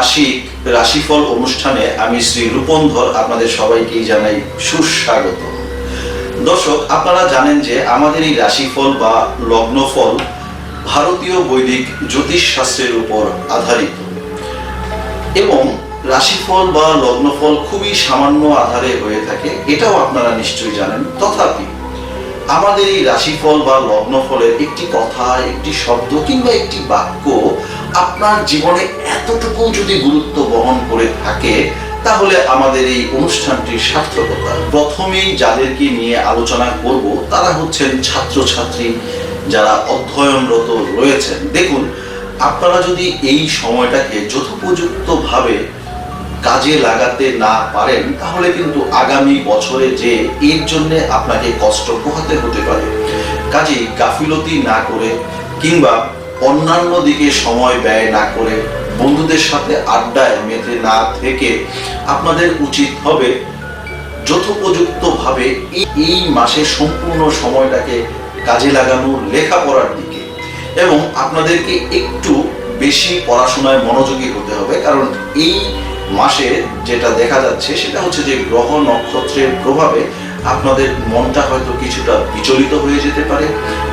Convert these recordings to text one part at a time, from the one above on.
মাসিক রাশিফল অনুষ্ঠানে আমি শ্রী রূপন্ধর আপনাদের সবাইকেই জানাই সুস্বাগত। দর্শক, আপনারা জানেন যে আমাদের এই রাশিফল বা লগ্নফল ভারতীয় বৈদিক জ্যোতিষ শাস্ত্রের উপর আধারিত। এবং রাশিফল বা লগ্নফল খুবই সামান্য আধারে হয়ে থাকে, এটাও আপনারা নিশ্চয়ই জানেন। তথাপি আমাদের এই রাশিফল বা লগ্নফলের একটি কথা, একটি শব্দ কিংবা একটি বাক্য আপনার জীবনে এতটুকু যদি গুরুত্ব বহন করে থাকে, তাহলে আমাদের এই অনুষ্ঠানটির সার্থকতা। প্রথমেই যাদেরকে নিয়ে আলোচনা করব, তারা হচ্ছেন ছাত্রছাত্রী যারা অধ্যয়নরত রয়েছেন। দেখুন, আপনারা যদি এই সময়টাকে যথোপযুক্তভাবে কাজে লাগাতে না পারেন, তাহলে কিন্তু আগামী বছরে যে এর জন্য আপনাকে কষ্ট পোহাতে হতে পারে। কাজেই গাফিলতি না করে কিংবা অন্যান্য দিকে সময় ব্যয় না করে বন্ধুদের সাথে আড্ডায় মেতে না থেকে আপনাদের উচিত হবে যথোপযুক্তভাবে এই- মাসের সম্পূর্ণ সময়টাকে কাজে লাগানো লেখাপড়ার দিকে। এবং আপনাদেরকে একটু বেশি পড়াশোনায় মনোযোগী হতে হবে, কারণ এই মাসে যেটা দেখা যাচ্ছে সেটা হচ্ছে যে গ্রহ নক্ষত্রের প্রভাবে আপনাদের মনটা হয়তো কিছুটা বিচলিত হয়ে যেতে পারে,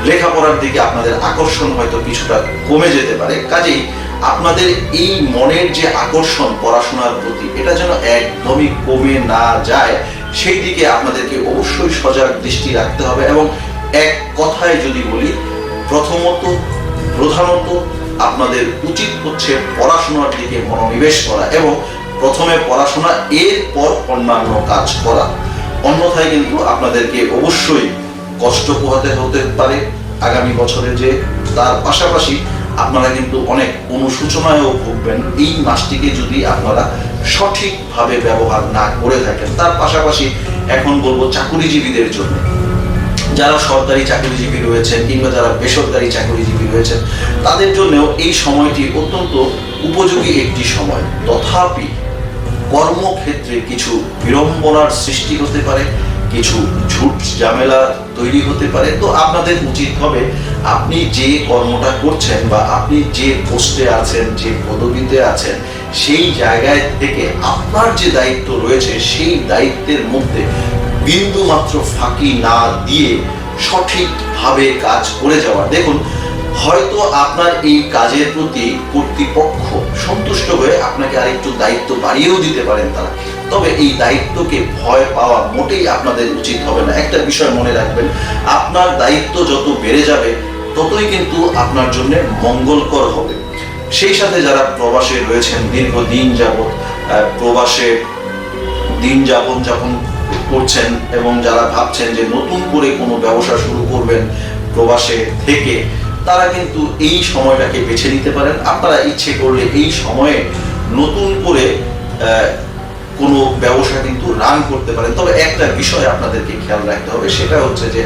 লেখাপড়ার দিকে আপনাদের আকর্ষণ হয়তো কিছুটা কমে যেতে পারে। কাজেই আপনাদের এই মনের যে আকর্ষণ পড়াশোনার প্রতি, এটা যেন একদমই কমে না যায়, সেই দিকে আপনাদেরকে অবশ্যই সজাগ দৃষ্টি রাখতে হবে এবং এক কথায় যদি বলি, প্রথমত, প্রধানত আপনাদের উচিত হচ্ছে পড়াশোনার দিকে মনোনিবেশ করা এবং প্রথমে পড়াশোনা, এরপর অন্যান্য কাজ করা। অন্যথায় কিন্তু আপনাদেরকে অবশ্যই কষ্ট পোহাতে হতে পারে। আগামী বছরে যে তার পাশাপাশি আপনারা কিন্তু অনেক অনুসূচনায়ও ভুগবেন। এই মাসটিকে যদি আপনারা সঠিকভাবে ব্যবহার না করে থাকেন, তার পাশাপাশি এখন বলব চাকুরিজীবীদের জন্য। যারা সরকারি চাকরিজীবী রয়েছেন কিংবা যারা বেসরকারি চাকরিজীবী রয়েছেন, তাদের জন্যও এই সময়টি অত্যন্ত উপযোগী একটি সময়। তথাপি কর্মক্ষেত্রে কিছু বিড়ম্বনার সৃষ্টি হতে পারে, কিছু ঝুট ঝামেলা তৈরি হতে পারে। তো আপনাদের উচিত হবে, আপনি যে কর্মটা করছেন বা আপনি যে পোস্টে আছেন, যে পদবিতে আছেন, সেই জায়গায় থেকে আপনার যে দায়িত্ব রয়েছে, সেই দায়িত্বের মধ্যে বিন্দু মাত্র ফাঁকি না দিয়ে সঠিকভাবে কাজ করে যাওয়া। দেখুন হয়তো আপনার এই কাজের প্রতি কর্তৃপক্ষ সন্তুষ্ট হয়ে আপনাকে আরেকটু দায়িত্ব বাড়িয়েও দিতে পারেন তারা। তবে এই দায়িত্বকে ভয় পাওয়া মোটেই আপনাদের উচিত হবে না। একটা বিষয় মনে রাখবেন, আপনার দায়িত্ব যত বেড়ে যাবে, ততই কিন্তু আপনার জন্য মঙ্গলকর হবে। সেই সাথে যারা প্রবাসে রয়েছেন, দীর্ঘদিন যাবৎ প্রবাসে দিন যাপন যাপন করছেন এবং যারা ভাবছেন যে নতুন করে কোনো ব্যবসা শুরু করবেন প্রবাসে থেকে তারা কিন্তু এই সময়টাকে বেছে নিতে পারেন। আপনারা ইচ্ছে করলে এই সময়ে নতুন করে কোনো ব্যবসা কিন্তু রান করতে পারেন। তবে একটা বিষয় আপনাদেরকে খেয়াল রাখতে হবে, সেটা হচ্ছে যে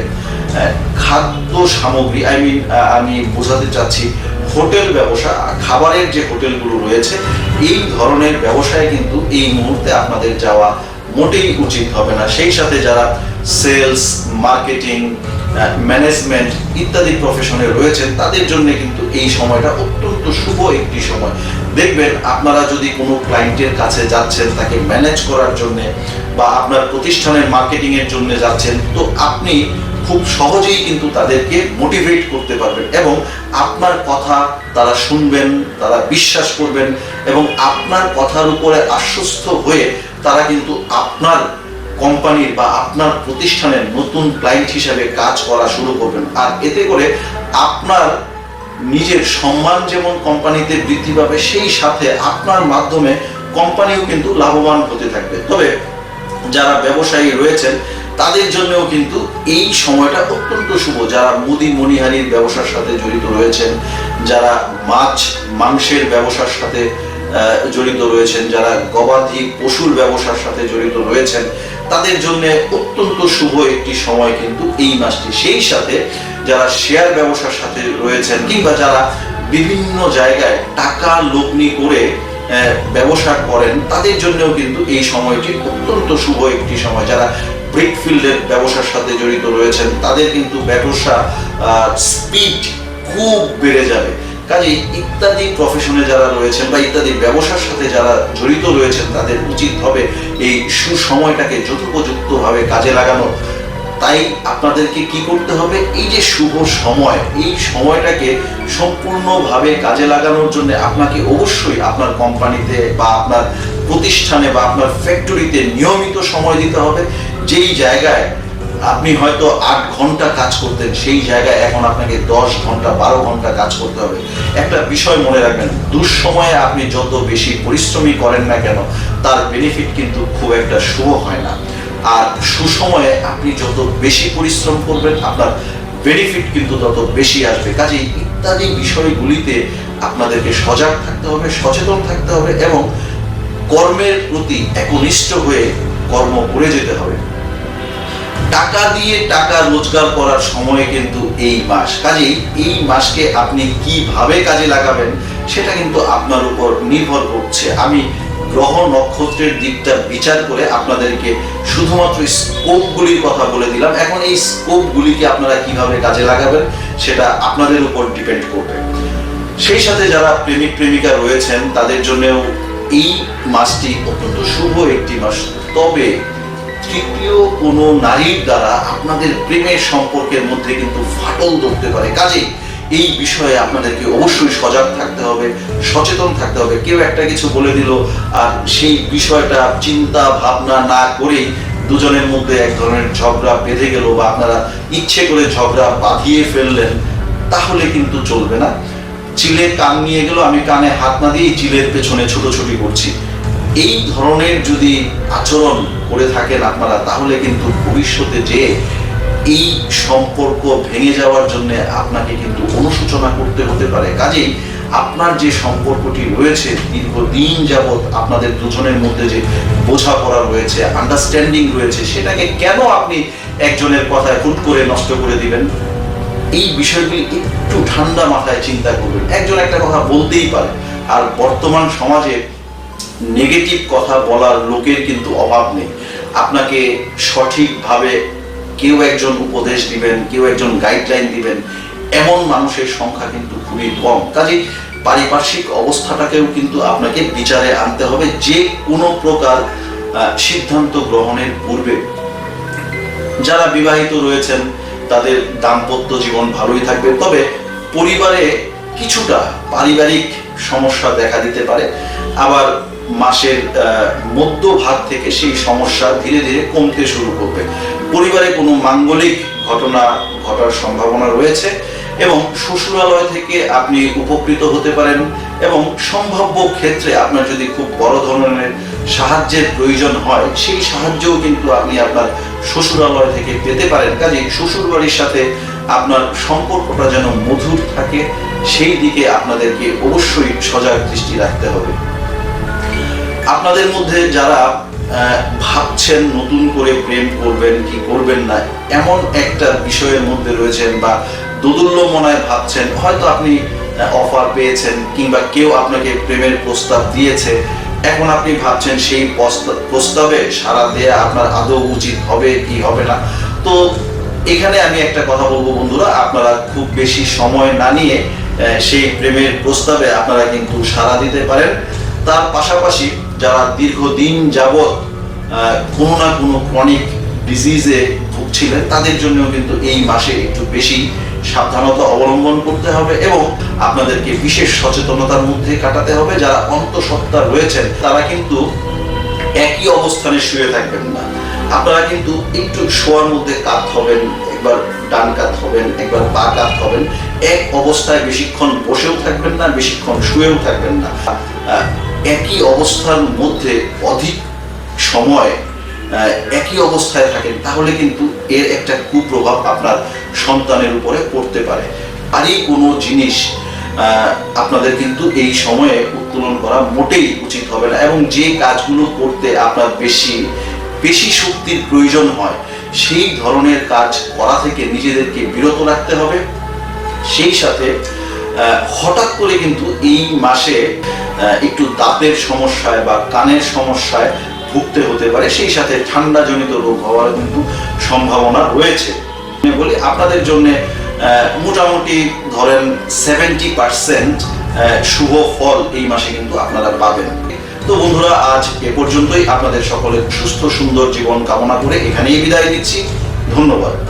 খাদ্য সামগ্রী আই মিন আমি বোঝাতে চাচ্ছি হোটেল ব্যবসা, খাবারের যে হোটেলগুলো রয়েছে, এই ধরনের ব্যবসায় কিন্তু এই মুহূর্তে আপনাদের যাওয়া মোটেই উচিত হবে না। সেই সাথে যারা সেলস মার্কেটিং ম্যানেজমেন্ট ইত্যাদি প্রফেশনে রয়েছেন, তাদের জন্য কিন্তু এই সময়টা অত্যন্ত শুভ একটি সময়। দেখবেন, আপনারা যদি কোনো ক্লায়েন্টের কাছে যাচ্ছেন, তাকে ম্যানেজ করার জন্য বা আপনার প্রতিষ্ঠানের মার্কেটিং এর জন্য যাচ্ছেন, তো আপনি খুব সহজেই কিন্তু তাদেরকে মোটিভেট করতে পারবেন এবং আপনার কথা তারা শুনবেন, তারা বিশ্বাস করবেন এবং আপনার কথার উপরে আশ্বস্ত হয়ে তারা কিন্তু আপনার কোম্পানির বা আপনার প্রতিষ্ঠানের নতুন ক্লায়েন্ট হিসেবে কাজ করা শুরু করবেন। আর এতে করে আপনার নিজের সম্মান যেমন কোম্পানিতে বৃদ্ধি পাবে, সেই সাথে আপনার মাধ্যমে কোম্পানিও কিন্তু লাভবান হতে থাকবে। তবে যারা ব্যবসায়ী রয়েছেন, তাদের জন্যও কিন্তু এই সময়টা অত্যন্ত শুভ। যারা মুদি মণিহারির ব্যবসার সাথে জড়িত রয়েছেন, যারা মাছ, মাংসের ব্যবসার সাথে জড়িত রয়েছেন, যারা গবাদি পশুর ব্যবসার সাথে জড়িত রয়েছেন তাদের জন্য অত্যন্ত শুভ একটি সময় কিন্তু এই মাসটি। সেই সাথে যারা শেয়ার ব্যবসার সাথে রয়েছেন কিংবা যারা বিভিন্ন জায়গায় টাকা লগ্নি করে ব্যবসা করেন, তাদের জন্যও কিন্তু এই সময়টি অত্যন্ত শুভ একটি সময়। যারা ব্রিকফিল্ডের ব্যবসার সাথে জড়িত রয়েছেন, তাদের কিন্তু ব্যবসা স্পিড খুব বেড়ে যাবে। কাজেই ইত্যাদি প্রফেশনে যারা রয়েছেন বা ইত্যাদি ব্যবসার সাথে যারা জড়িত রয়েছেন, তাদের উচিত হবে এই সুসময়টাকে যথোপযুক্তভাবে কাজে লাগানো। তাই আপনাদেরকে কি করতে হবে? এই যে শুভ সময়, এই সময়টাকে সম্পূর্ণভাবে কাজে লাগানোর জন্য আপনাকে অবশ্যই আপনার কোম্পানিতে বা আপনার প্রতিষ্ঠানে বা আপনার ফ্যাক্টরিতে নিয়মিত সময় দিতে হবে। যেই জায়গায় আপনি হয়তো আট ঘণ্টা কাজ করতেন, সেই জায়গায় এখন আপনাকে দশ ঘণ্টা, বারো ঘণ্টা কাজ করতে হবে। একটা বিষয় মনে রাখবেন, দুঃসময়ে আপনি যত বেশি পরিশ্রমী করেন না কেন, তার বেনিফিট কিন্তু খুব একটা শুভ হয় না। আর সুসময়ে আপনি যত বেশি পরিশ্রম করবেন, আপনার বেনিফিট কিন্তু তত বেশি আসবে। কাজেই ইত্যাদি বিষয়গুলিতে আপনাদেরকে সজাগ থাকতে হবে, সচেতন থাকতে হবে এবং কর্মের প্রতি একনিষ্ঠ হয়ে কর্ম করে যেতে হবে। টাকা দিয়ে টাকা রোজগার করার সময় কিন্তু এই মাস। কাজেই এই মাসকে আপনি কীভাবে কাজে লাগাবেন, সেটা কিন্তু আপনার উপর নির্ভর করছে। আমি গ্রহ নক্ষত্রের দিকটা বিচার করে আপনাদেরকে শুধুমাত্র স্কোপগুলির কথা বলে দিলাম। এখন এই স্কোপগুলিকে আপনারা কীভাবে কাজে লাগাবেন, সেটা আপনাদের উপর ডিপেন্ড করবে। সেই সাথে যারা প্রেমিক, প্রেমিকা রয়েছেন, তাদের জন্যও এই মাসটি অত্যন্ত শুভ একটি মাস। তবে তৃতীয় কোনো নারীর দ্বারা আপনাদের প্রেমের সম্পর্কের মধ্যে কিন্তু ফাটল ধরতে পারে। কাজেই এই বিষয়ে আপনাদেরকে অবশ্যই সজাগ থাকতে হবে, সচেতন থাকতে হবে। কেউ একটা কিছু বলে দিল আর সেই বিষয়টা চিন্তা ভাবনা না করেই দুজনের মধ্যে এক ধরনের ঝগড়া বেঁধে গেল বা আপনারা ইচ্ছে করে ঝগড়া বাঁধিয়ে ফেললেন, তাহলে কিন্তু চলবে না। চিলে কান নিয়ে গেল, আমি কানে হাত না দিয়ে চিলের পেছনে ছোটাছুটি করছি। এই ধরনের যদি আচরণ করে থাকেন আপনারা, তাহলে কিন্তু ভবিষ্যতে যে এই সম্পর্ক ভেঙে যাওয়ার জন্য আপনাকে কিন্তু অনুশোচনা করতে হতে পারে। কাজেই আপনার যে সম্পর্কটি রয়েছে, দীর্ঘদিন যাবৎ আপনাদের দুজনের মধ্যে যে বোঝাপড়া রয়েছে আন্ডারস্ট্যান্ডিং রয়েছে, সেটাকে কেন আপনি একজনের কথায় হুট করে নষ্ট করে দিবেন? এই বিষয়গুলি একটু ঠান্ডা মাথায় চিন্তা করবেন। একজন একটা কথা বলতেই পারে। আর বর্তমান সমাজে নেগেটিভ কথা বলার লোকের কিন্তু অভাব নেই। আপনাকে সঠিকভাবে কেউ একজন উপদেশ দিবেন, কেউ একজন গাইডলাইন দিবেন, এমন মানুষের সংখ্যা কিন্তু খুবই কম। কাজে পারিপার্শ্বিক অবস্থাটাকেও কিন্তু আপনাকে বিচারে আনতে হবে যে কোনো প্রকার সিদ্ধান্ত গ্রহণের পূর্বে। যারা বিবাহিত রয়েছেন, তাদের দাম্পত্য জীবন ভালোই থাকবে। তবে পরিবারে কিছুটা পারিবারিক সমস্যা দেখা দিতে পারে। আবার মাসের মধ্যভাগ থেকে সেই সমস্যা ধীরে ধীরে কমতে শুরু করবে। পরিবারে কোনো মাঙ্গলিক ঘটনা ঘটার সম্ভাবনা রয়েছে এবং শ্বশুরালয় থেকে আপনি উপকৃত হতে পারেন এবং সম্ভাব্য ক্ষেত্রে আপনার যদি খুব বড় ধরনের সাহায্যের প্রয়োজন হয়, সেই সাহায্যও কিন্তু আপনি আপনার শ্বশুরালয় থেকে পেতে পারেন। কাজে শ্বশুর বাড়ির সাথে আপনার সম্পর্কটা যেন মধুর থাকে, সেই দিকে আপনাদেরকে অবশ্যই সজাগ দৃষ্টি রাখতে হবে। আপনাদের মধ্যে যারা ভাবছেন নতুন করে প্রেম করবেন কি করবেন না, এমন একটা বিষয়ের মধ্যে রয়েছেন বা দোদুল্য মনায় ভাবছেন, হয়তো আপনি অফার পেয়েছেন কিংবা কেউ আপনাকে প্রেমের প্রস্তাব দিয়েছে, এখন আপনি ভাবছেন সেই প্রস্তা- প্রস্তাবে সারা দেয়া আপনার আদৌ উচিত হবে কি হবে না। তো এখানে আমি একটা কথা বলব বন্ধুরা, আপনারা খুব বেশি সময় না নিয়ে সেই প্রেমের প্রস্তাবে আপনারা কিন্তু সাড়া দিতে পারেন। তার পাশাপাশি যারা দীর্ঘদিন যাবৎ কোনো না কোনো ক্রনিক ডিজিজে ভুগছিলেন, তাদের জন্য কিন্তু এই মাসে একটু বেশি সাবধানতা অবলম্বন করতে হবে এবং আপনাদেরকে বিশেষ সচেতনতার মধ্যে কাটাতে হবে। যারা অন্তঃসত্ত্বা রয়েছেন, তারা কিন্তু একই অবস্থানে শুয়ে থাকবেন না। আপনারা কিন্তু একটু শোয়ার মধ্যে কাত হবেন, একবার ডান কাত হবেন, একবার পা কাত হবেন। এক অবস্থায় বেশিক্ষণ বসেও থাকবেন না, বেশিক্ষণ শুয়েও থাকবেন না। একই অবস্থার মধ্যে অধিক সময় একই অবস্থায় থাকেন, তাহলে কিন্তু এর একটা কুপ্রভাব আপনার সন্তানের উপরে পড়তে পারে। আর এই কোনো জিনিস আপনাদের কিন্তু এই সময়ে উত্তোলন করা মোটেই উচিত হবে না এবং যে কাজগুলো করতে আপনার বেশি বেশি শক্তির প্রয়োজন হয়, সেই ধরনের কাজ করা থেকে নিজেদেরকে বিরত রাখতে হবে। সেই সাথে হঠাৎ করে কিন্তু এই মাসে একটু দাঁতের সমস্যায় বা কানের সমস্যায় ভুগতে হতে পারে। সেই সাথে ঠান্ডাজনিত রোগ হওয়ার কিন্তু সম্ভাবনা রয়েছে। বলি, আপনাদের জন্য মোটামুটি ধরেন সেভেন্টি পার্সেন্ট শুভ ফল এই মাসে কিন্তু আপনারা পাবেন। তো বন্ধুরা, আজ এ পর্যন্তই। আপনাদের সকলের সুস্থ, সুন্দর জীবন কামনা করে এখানেই বিদায় দিচ্ছি ধন্যবাদ।